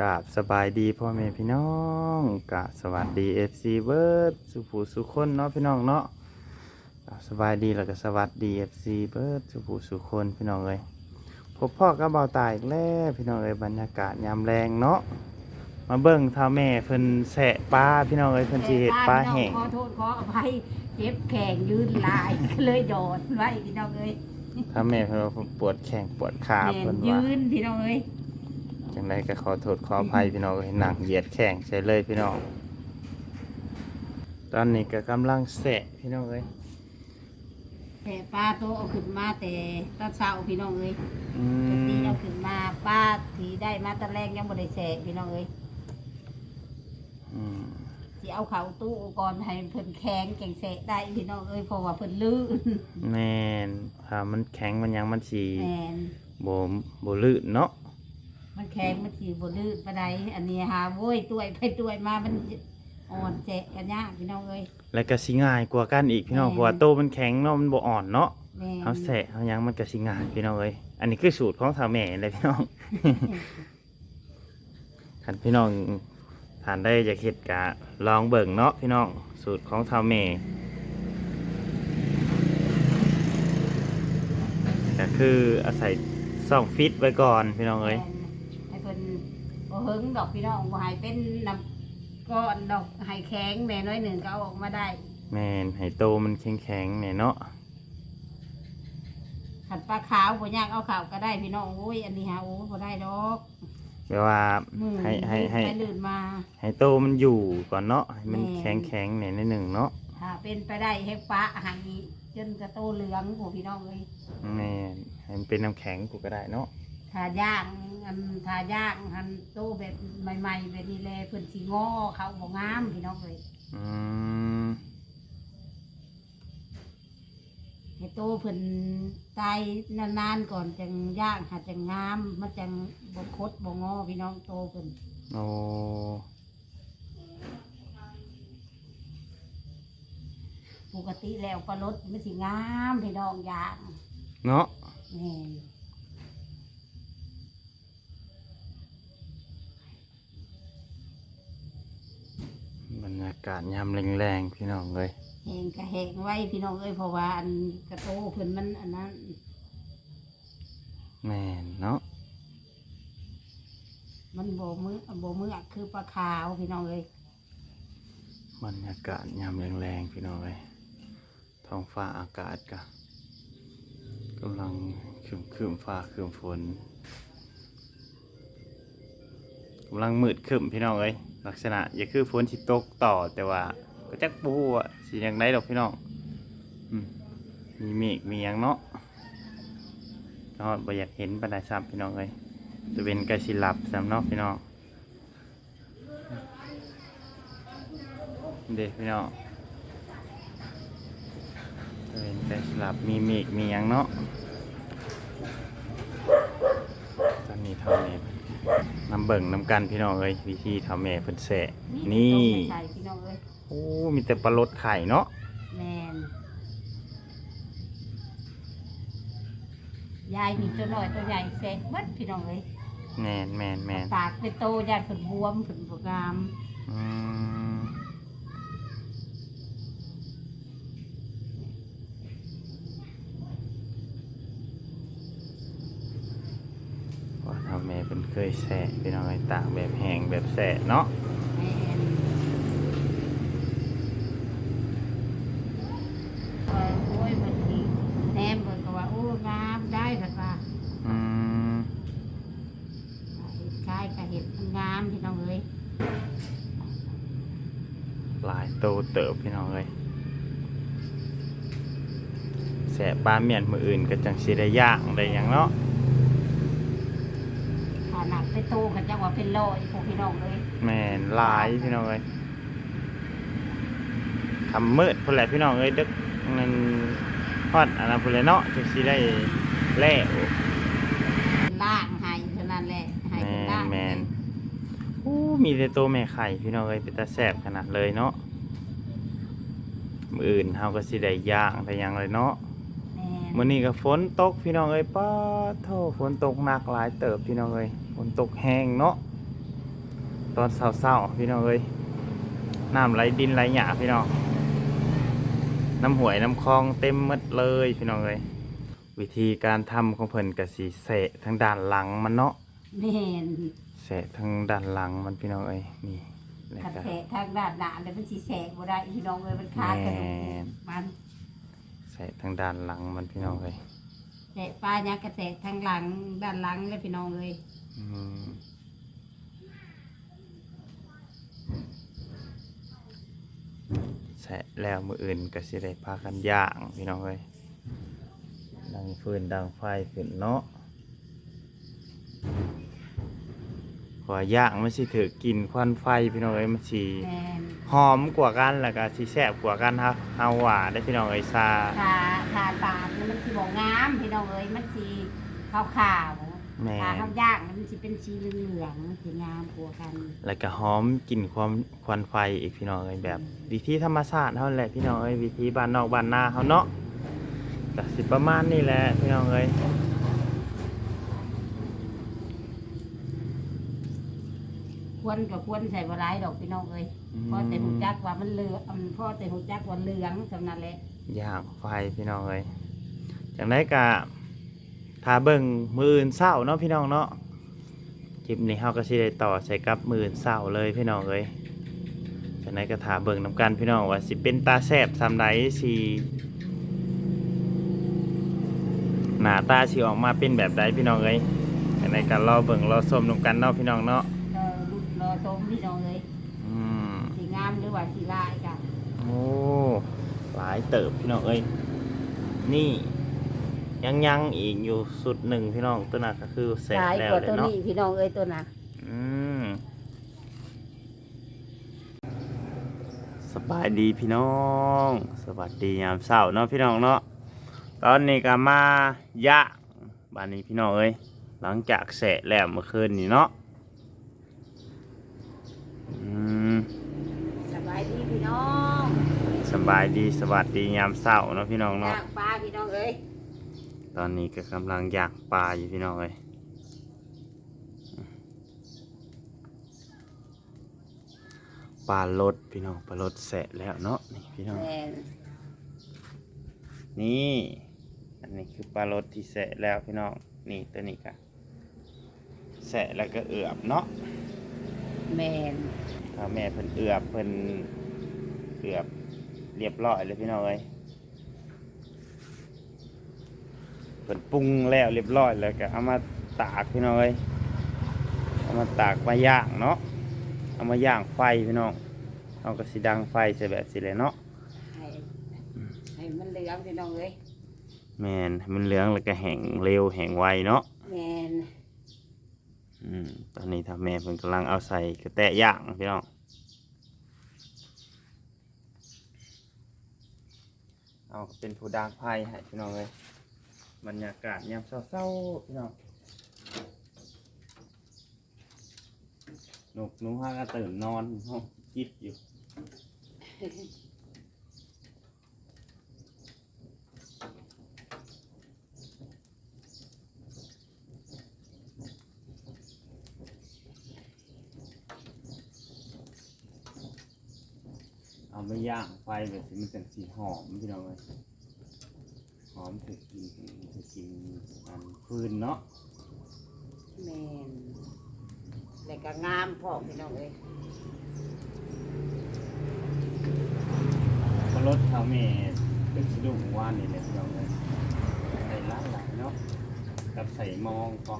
กราบสบายดีพ่อแม่พี่น้องกราบสวัสดีเอฟซีเบิร์ดสุผูสุคนเนาะพี่น้องเนาะกราบสบายดีแล้วก็สวัสดีเอฟซีเบิร์ดสุผูสุคนพี่น้องเลยพบพ่อกับเบาตายอีกแล้วพี่น้องเอ้ยบรรยากาศยามแรงเนาะมาเบิ่งท่าแม่เพิ่นแสะปลาพี่น้องเอ้ยเพิ่นสิเฮ็ดปลาแห้งขอโทษขออภัยเจ็บแข้งยืนลายก็เลยโดดไว้พี่น้องเอ้ยถ้าแม่เพิ่นว่าปวดแข้งปวดขาแม่เพิ่นยืว่านพี่น้องเอ้ย จังไดก็ขอโทษขออภัยพี่น้องเอ้ยหนังเหยียดแข้งใช่เลยพี่น้อง ตอนนี้ก็กำลังแสะพี่น้องเอ้ยแต่ป้าโตเอาขึ้นมาแต่ตอนเช้าพี่น้องเอ้ยอืปกติมเอาขึ้นมาป้าที่ได้มาตอนแรกยังบ่ได้แสะพี่น้องเอ้ยอืมสิเอาเขาตู้ก่อนให้เพิ่นแข็งแข็งแสะได้พี่น้องเอ้ยเพราะว่าเพิ่นลื่นแม่นถ้ามันแข็งมันยังมันสีแม่นโบโบลื่นเนาะ มันแข็งมันสิบ่ลื่นปานใดอันนี้หาโว้ยตัวยไปตัวยมามันอ่อนแจะกันยากพี่น้องเอ้ย แล้วก็สิง่ายกว่ากันอีกพี่น้องแม่นเพราะว่าโตมันแข็งเนาะมันบ่อ่อนเนาะแม่นเอาแสะเอายังมันก็สิง่ายพี่น้องเอ้ยอันนี้คือสูตรของสาวแม่เลยพี่น้องคันพี่น้องทานได้อยากเฮ็ดกะลองเบิ่งเนาะพี่น้องสูตรของสาวแม่ก็คืออาศัยซ่องฟิตไว้ก่อนพี่น้องเอ้ยให้เพิ่นบ่ เฮิงดอกพี่น้องบ่ให้เป็นน้ำก้อนดอกให้แข็งแม่น้อยหนึ่งก็เอาออกมาได้แม่นให้โตมันแข็งๆเนี่ยเนาะขันปลาขาวบ่ยากเอาขาวก็ได้พี่น้องโอ้ยอันนี้หาโอ้บ่ได้ดอกแปลว่าอืมให้ให้ให้ไปลื่นมา ให้โตมันอยู่ก่อนเนาะให้มันแม่ แข็งแข็งๆเนี่ยนิดหนึ่งเนาะถ้าเป็นไปได้ให้ปลาหันจนกระโตเหลืองโอ้พี่น้องเอ้ยแม่นให้มันเป็นน้ำแข็งกูก็ได้เนาะ ถ้าย่างอันถ้าย่างหันโตแบบใหม่ๆแบบนี้แลเพิ่นสิงอเขาบ่งามพี่น้องเอ้ยอืมให้โตเพิ่นตายนานๆก่อนจังย่างหาจังงามมันจังบ่คดบ่งอพี่น้องโตเพิ่นโอ้ปกติแล้วปลารสมันสิงามพี่น้องย่างเนาะแม่น บรรยากาศยามแรงๆพี่น้องเลยแหงก็แหงไว้พี่น้องเอ้ยเพราะว่าอันกระโตเพิ่นมันอันนั้นแม่นเนาะมันโบมือโบมือคือปลาขาวพี่น้องเอ้ยบรรยากาศยามแรงๆพี่น้องเลยท้องฟ้าอากาศก็กำลังครึมครึมๆฟ้าครึมฝนกำลังมืดครึมพี่น้องเลย ลักษณะอย่าคือฝนที่ตกต่อแต่ว่า ก็จักปูอะสีอย่างไรดอกพี่น้องมีเมฆมีหยังเนาะเนาะบ่อยากเห็นปันไดซ้ำพี่น้องเลยจะเป็นกระสิหลับซ้ำนาะพี่น้องเด็กพี่น้องจะเป็นกระสิหลับมีเมฆมีหยังเนาะตอนนี้เท่านี้ น้ำเบิ่งน้ำกันพี่น้องเลยวิธีทำแม่เพิ่นแสะนี่ต้องไปใส่พี่น้องเอ้ยโอ้มีแต่ปลาลดไข่เนาะแมนยายมีตัวน้อยตัวใหญ่แซ่บเบิดพี่น้องเอ้ยแมนแมนแมนปากเป็นโตยายเพิ่นบวมเพิ่นบ่งามอืมว่าทำแม่ เป็นเคยแสะพี่น้องไอ้ตากแบบแห้งแบบแสะเนาะแม่นเออโอ้ยเพิ่นสิแหนมเพิ่นก็ว่าโอ้งามได้เพิ่นว่าอืมเห็ดคล้ายกับเห็ดงามพี่น้องเอ้ยหลายโตเติบพี่น้องเลยแสะปลาเมียนมืออื่นก็จังสิได้ย่างได้หยังเนาะถ้า หนักไปโตกันจังว่าเป็นร้อยพวกพี่น้องเลยแม่นหลายพี่น้องเลยคำมืดพุ่นแหละพี่น้องเอ้ยดึกมันฮอดอันนั้นพุ่นแหละเนาะจังสิได้แล่ล่างให้เท่านั้นแหละให้แมเป็นนล่างแมนโอ้มีแต่ตัวแม่ไข่พี่น้องเอ้ยเป็นตาแสบขนาดเลยเนาะมืออื่นเฮาก็สิได้ย่างแต่หยังเลยเนาะแม่นมื้อนี้ก็ฝนตกพี่น้องเอ้ยป้าโทฝนตกหนักหลายเติบพี่น้องเอ้ย ฝนตกแห้งเนาะตอนเศร้าๆพี่น้องเอ้ยน้ำไหลดินไหลหยาพี่น้องน้ำหวยน้ำคลองเต็มหมดเลยพี่น้องเอ้ยวิธีการทำของเพิ่นกะสีเสะทางด้านหลังมันเนาะแม่นเสะทางด้านหลังมันพี่น้องเอ้ยนี่แล้วคันก็แสะทางด้านหน้าแล้วมันสิแสกบ่ได้พี่น้องเอ้ยมันขาดกระดูกแม่นมันเสะทางด้านหลังมันพี่น้องเอ้ย แสะปลายักกระแสะทางหลังด้านหลังเลยพี่น้องเอ้ย อืมเสะแล้วมืออื่นก็สิได้พากันย่างพี่น้องเอ้ยดังฟืนดังไฟขึ้นเนาะขอย่างมันสิถือกินควันไฟพี่น้องเอ้ยมันสิแม่นหอมกว่ากันแล้วก็สิแซ่บกว่ากันครับเฮาว่าได้พี่น้องเอ้ยซาทาทาปากแล้วมันสิบ่งามพี่น้องเอ้ยมันสิขาวๆ แม่ทาข้าวย่างแล้วมันสิเป็นสีเหลืองๆมันสิงามกว่ากันแล้วก็หอมกลิ่นความควันไฟอีกพี่น้องเอ้ยแบบวิธีธรรมชาติเฮาแหละพี่น้องเอ้ยวิธีบ้านนอกบ้านนาเฮาเนาะก็สิประมาณนี้แหละพี่น้องเอ้ยควรกับควรใส่บหลายดอกพี่น้องเอ้ยพอแต่หูจักว่ามันเหลืองอืมพอแต่หูจักว่าเหลืองสำนั้นแหละย่างไฟพี่น้องเอ้ยจังได๋ก็ ถ้าเบิ่งมื้ออื่นเช้าเนาะพี่น้องเนาะคลิปนี้เฮาก็สิได้ต่อใส่กับมื้ออื่นเช้าเลยพี่น้องเอ้ยจากนั้นก็ถามเบิ่งน้ำกันพี่น้องว่าสิเป็นตาแซบซำใดสิหน้าตาสิออกมาเป็นแบบใดพี่น้องเอ้ยจากนั้นก็รอเบิ่งรอชมน้ำกันเนาะพี่น้องเนาะรอรุ่นรอชมพี่น้องเอ้ยอืมสีงามหรือว่าสีลายกันโอ้หลายเติบพี่น้องเอ้ยนี่ ยังยังอีกอยู่สุดหนึ่งพี่น้องตัวนั้นก็คือแสบลายแล้วกว่าเลยตัวเนาะ นี้พี่น้องเอ้ยตัวน่ะอืมสบายดีพี่น้อง สวัสดียามเช้าเนาะพี่น้องเนาะตอนนี้ก็มาย่างบ้านนี้พี่น้องเอ้ยหลังจากแสะแล้วเมื่อคืนนี่เนาะอืมสบายดีพี่น้องสบายดีสวัสดียามเช้าเนาะพี่น้องเนาะย่างปลาพี่น้องเอ้ย ตอนนี้ก็กำลังย่างปลาอยู่พี่น้องเอ้ยปลาลดพี่น้องปลาลดแสะแล้วเนาะนี่พี่น้อง แม่นนี่ อันนี้คือปลารสที่แสะแล้วพี่น้อง นี่ตัวนี้ก็แสะแล้วก็เอือบเนาะแม่นถ้าแม่เพิ่นเอือบเพิ่นเอือบเรียบร้อยเลยพี่น้องเอ้ย เพิ่นปรุงแล้วเรียบร้อยแล้วก็เอามาตากพี่น้องเอ้ยเอามาตากมาย่างเนาะเอามาย่างไฟพี่น้องเอากระสีดังไฟใส่แบบสิเลยเนาะให้ให้มันเหลืองพี่น้องเอ้ยแมนให้มันเหลืองแล้วก็แห้งเร็วแห้งไวเนาะแม่นอืมตอนนี้ทำแม่เพิ่นกำลังเอาใส่กระแตะย่างพี่น้องเอาเป็นผู้ดางไพ่ให้พี่น้องเลย บรรยากาศยามเศร้าๆพี่น้องนกหนุ้งห้าก็ตื่นนอนห้องคิดอยู่เอาไปย่างไฟแบบสิมันจังสีหอมพี่น้องเลย อมถึกกินถึกกินอันฟืนเนาะแม่นแล้วก็งามพร้อมพี่น้องเอ้ยก็รถเขาเมย์เป็นสะดุ้งว่านนี่แหละพี่น้องเลยใส่ล้างหลายเนาะกับใส่มองก็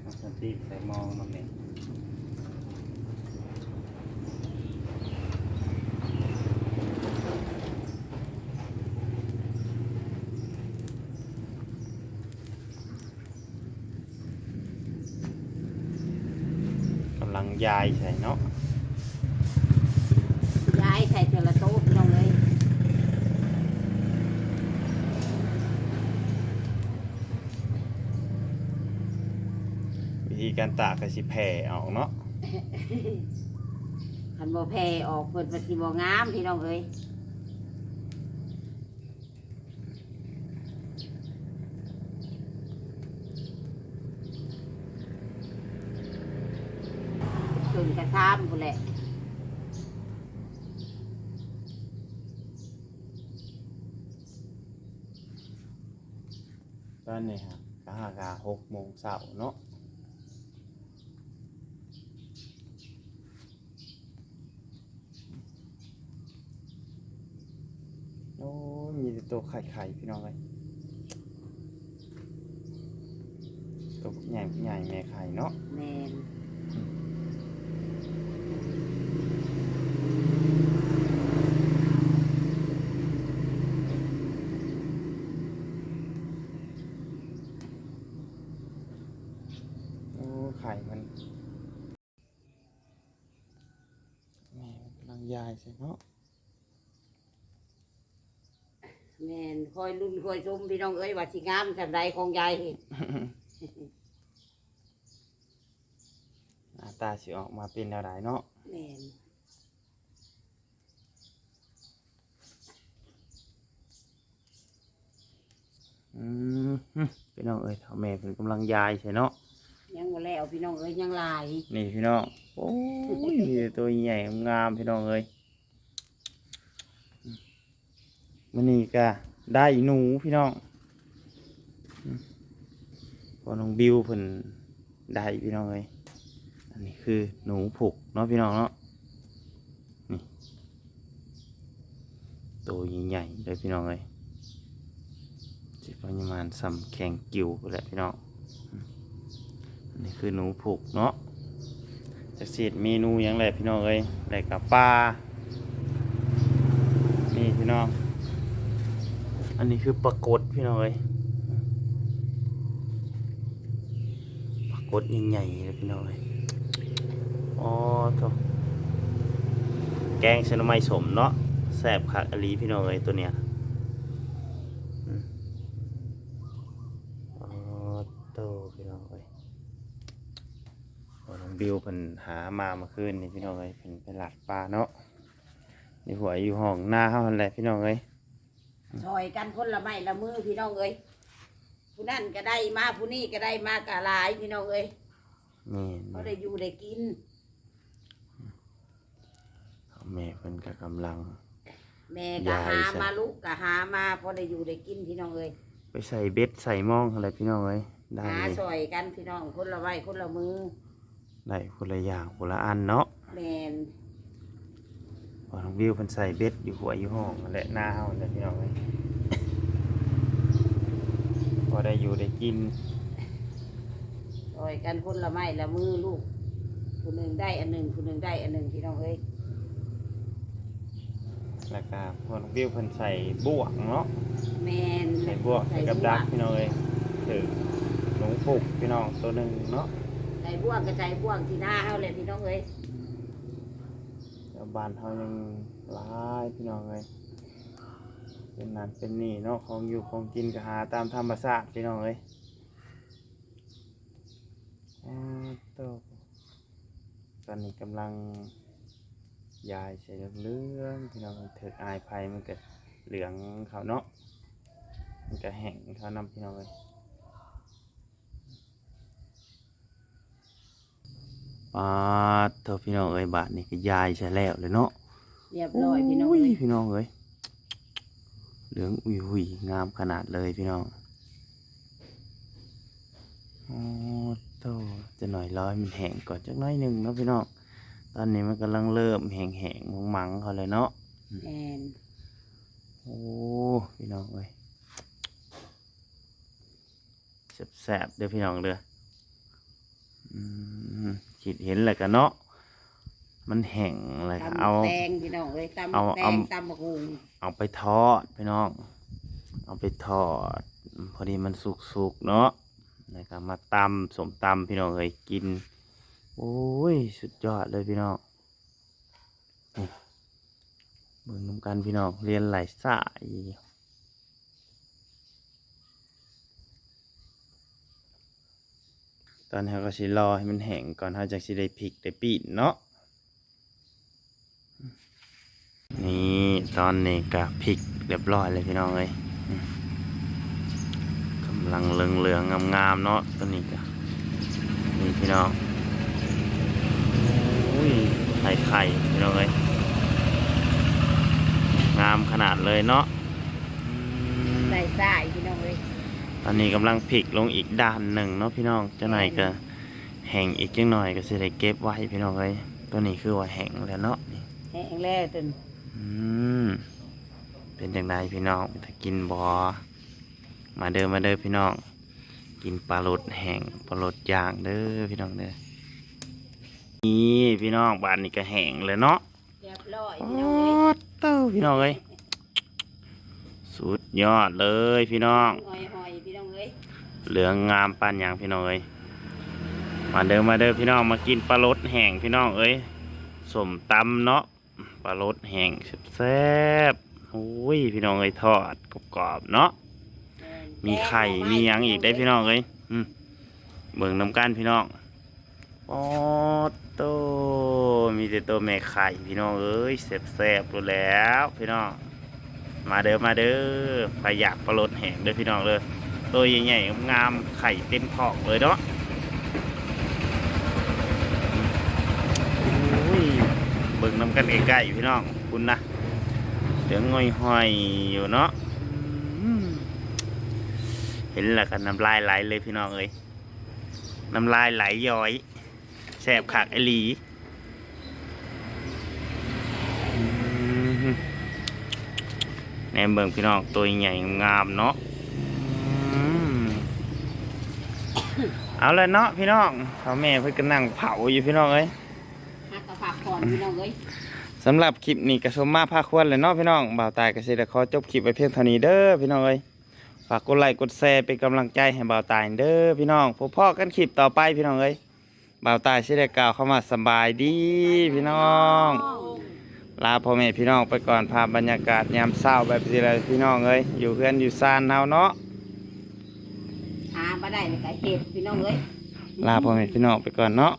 เอาสติใส่มองมันเนี่ย ยายใส่เนาะย้ายใส่เทละโต๊ะพี่น้องเอ้ยวิธีการตากก็สิแผ่ออกเนาะคันบ่แพ้ออกเพิ่นว่าสิบ่งามพี่น้องเอ้ย จนกระทามพุ่นแหละ ตอนนี้ครับก็หากาหกโมงเช้าเนาะโอ้ยมีแต่ตัวไข่ไข่พี่น้องเลยตัวใหญ่ใหญ่แม่ไข่เนาะ แมน โอ้ไข่มันแม่มันกำลัง ยายใช่เนาะแมนคอยรุ่นคอยชมพี่น้องเอ้ยว่าสิงามจำใดของยายเห็น หน้าตาสิออกมาเป็นอะไรเนาะแมนอืมฮึพี่น้องเอ้ยเท่าแม่เป็นกำลังยายใช่เนาะ ยังบ่แล้วพี่น้องเอ้ยยังหลายนี่พี่น้อง โอ้ยมีแต่ตัวใหญ่งามพี่น้องเอ้ยมันนี่ก็ได้หนูพี่น้องพอน้องบิวเพิ่นได้พี่น้องเอ้ยอันนี้คือหนูผูกเนาะพี่น้องเนาะนี่ตัวใหญ่ๆเลยพี่น้องเอ้ยสิประมาณสำแข็งกิวไปแหละพี่น้อง นนี้คือหนูผูกเนาะจะเสีดเมนูหยังไงพี่น้องเอ้ยอะไรกับปลานี่พี่น้อง อันนี้คือปลากดพี่น้องเอ้ยปลากดใหญ่เลยพี่น้องเอ้ยอ๋อตัวแกงชนไม้สมเนาะแซ่บคักอลีพี่น้องเอ้ยตัวเนี้ยอืมอ๋อโตพี่น้องเอ้ย โอ้น้อง บิวเพิ่นหามาเมื่อคืนนี่พี่น้องเอ้ยเพิ่นไปหลัดปลาเนาะนี่หัวอยู่ห้องหน้าเฮาหั่นแหละพี่น้องเอ้ยซอยกันคนละไม้ละมือพี่น้องเอ้ยผู้นั่นก็ได้มาผู้นี่ก็ได้มากะหลายพี่น้องเอ้ยนี่เขาได้อยู่ได้กิน แม่เพิ่นก็กำลัง แม่ก็ยายหาใส่ มาลูกก็หามาพอได้อยู่ได้กินพี่น้องเอ้ยไปใส่เบ็ดใส่หมองอะไรพี่น้องเอ้ยได้หาซอยกันพี่น้องคนละไม้คนละมือ ได้คนละอย่างคนละอันเนาะแมนพอน้องบิวเพิ่นใส่เบ็ดอยู่หัวอยู่ห้องนั่นแหละหน้าเฮานั่นแหละพี่น้องเอ้ยพอได้อยู่ได้กินซอยกันคนละไม้ละมือลูกผู้หนึ่งได้อันหนึ่งผู้หนึ่งได้อันหนึ่งพี่น้องเอ้ยแล้วก็พอน้องบิวเพิ่นใส่บ่วงเนาะแมนใส่บวกใส่กับดักพี่น้องเอ้ยถือหนูผูกพี่น้องตัวหนึ่งเนาะ ใส่บ่วงก็ใส่บ่วงที่หน้าเฮาเลยพี่น้องเอ้ยแล้วบ้านเขายังร้ายพี่น้องเอ้ยเป็นนั่นเป็นนี่เนาะของอยู่ของกินก็หาตามธรรมชาติพี่น้องเอ้ยอ่าโตตอนนี้กำลังยายใส่เหลืองๆพี่น้องเถิดอายภัยมันเก็เหลืองเขาเนาะมันก็แห้งเขานำพี่น้องเอ้ย ปาดเท่าพี่น้องเอ้ยบาทนี่ก็ยายใช่แล้วเลยเนาะเรียบร้อยพี่น้องเอ้ยยพี่น้องเอ้ยเหลืองอุ้ยหุยงามขนาดเลยพี่น้องโอ้โตจะหน่อยร้อยมันแห้งก่อนจักหน้อยหนึ่งเนาะพี่น้องตอนนี้มันกำลังเริ่มแห้งแห้งๆมังๆเขาเลยเนาะแมนโอ้พี่น้องเอ้ยแสบๆเด้อพี่น้องเด้ออืม คิดเห็นแล้วกันเนาะมันแห้งอะไรก็ตำเอาแตงพี่น้องเอ้ยตำเอาแตเอางตำมะกรูดเอาไปทอดพี่น้อง เอาไปทอด พอดีมันสุกๆเนาะแล้วก็มาตำสมตำพี่น้องเอ้ยกิน โอ้ยสุดยอดเลยพี่น้องนี่เบิ่งน้ำกันพี่น้องเรียนหลายสาย ตอนนี้เราก็สิรอให้มันแห้งก่อนเราจะสิได้พริกได้ปีนเนาะนี่ตอนนี้ก็พริกเรียบร้อยเลยพี่น้องเอ้ยกำลังเหลืองเหลืองๆงามๆเนาะตัวนี้ก็นี่พี่น้องโอ้ไข่ไข่พี่น้องเอ้ยงามขนาดเลยเนาะอืมใส่ ตอนนี้กำลังพลิกลงอีกด้านหนึ่งเนาะพี่น้องเจ้าหน่อยก็แห้งอีกจังหน่อยก็สิได้เก็บไว้พี่น้องเอ้ยตัวนี้คือว่าแห้งแล้วเนาะนี่แห้งแล้วจนอืมเป็นจังไดพี่น้องถ้ากินบอมาเด้อมาเด้อพี่น้องกินปลาลดแห้งปลาลดย่างเด้อพี่น้องเด้อนี่พี่น้องบ้านนี้ก็แห้งเลยเนาะเรียบร้อยโอ้พี่น้องเลยเต้าพี่น้องเอ้ยสุดยอดเลยพี่น้อง เหลืองงามปานหยังพี่น้องเอ้ยมาเด้อมาเด้อพี่น้องมากินปลาลดแห้งพี่น้องเอ้ยสมตำเนาะปลาลดแห้งแซ่บๆโอ้ยพี่น้องเอ้ยทอดกรอบๆเนาะมีไข่มียังอีกได้พี่น้องเอ้ยอืมเบิ่งน้ำกันพี่น้องปอโตมีแต่ตัวแม่ไข่พี่น้องเอ้ยแซ่บๆรู้แล้ว พี่น้องมาเด้อมาเด้อใครอยากปลาลดแห้งเด้อพี่น้องเลย ตัวใหญ่ๆงามไข่เต็มท้องเลยเนาะโอ้ยเบิ่งน้ำกันใกล้ๆพี่น้องคุณนะเหลืองงอยห้อยๆอยู่เนาะเห็นแล้วกันน้ำลายไหลเลยพี่น้องเอ้ยน้ำลายไหลย้อยแสบขากไอหลีอืมแหนเบิ่งพี่น้องตัวใหญ่งามเนาะ อืม เอาเลยเนาะพี่น้องพ่อแม่เพิ่นก็นั่งเผาอยู่พี่น้องเอ้ยหักกระผักก่อนพี่น้องเลยสำหรับคลิปนี้ก็สมมาภาคควรเลยเนาะพี่น้องบ่าวตายก็สิได้ขอจบคลิปไว้เพียงเท่านี้เด้อพี่น้องเอ้ยฝากกดไลค์กดแชร์เป็นกำลังใจให้บ่าวตายเด้อพี่น้องพบพ่อกันคลิปต่อไปพี่น้องเอ้ยบ่าวตายสิได้กล่าวเข้ามาสำบายดีพี่น้องลาพ่อแม่พี่น้องไปก่อนภาพบรรยากาศยามเศร้าแบบนี้เลยพี่น้องเอ้ยอยู่เพื่อนอยู่ซานเฮาเนาะ มาได้เลยก็เห็ดพี่น้องเลยลาพ่อแม่พี่น้องไปก่อนเนาะ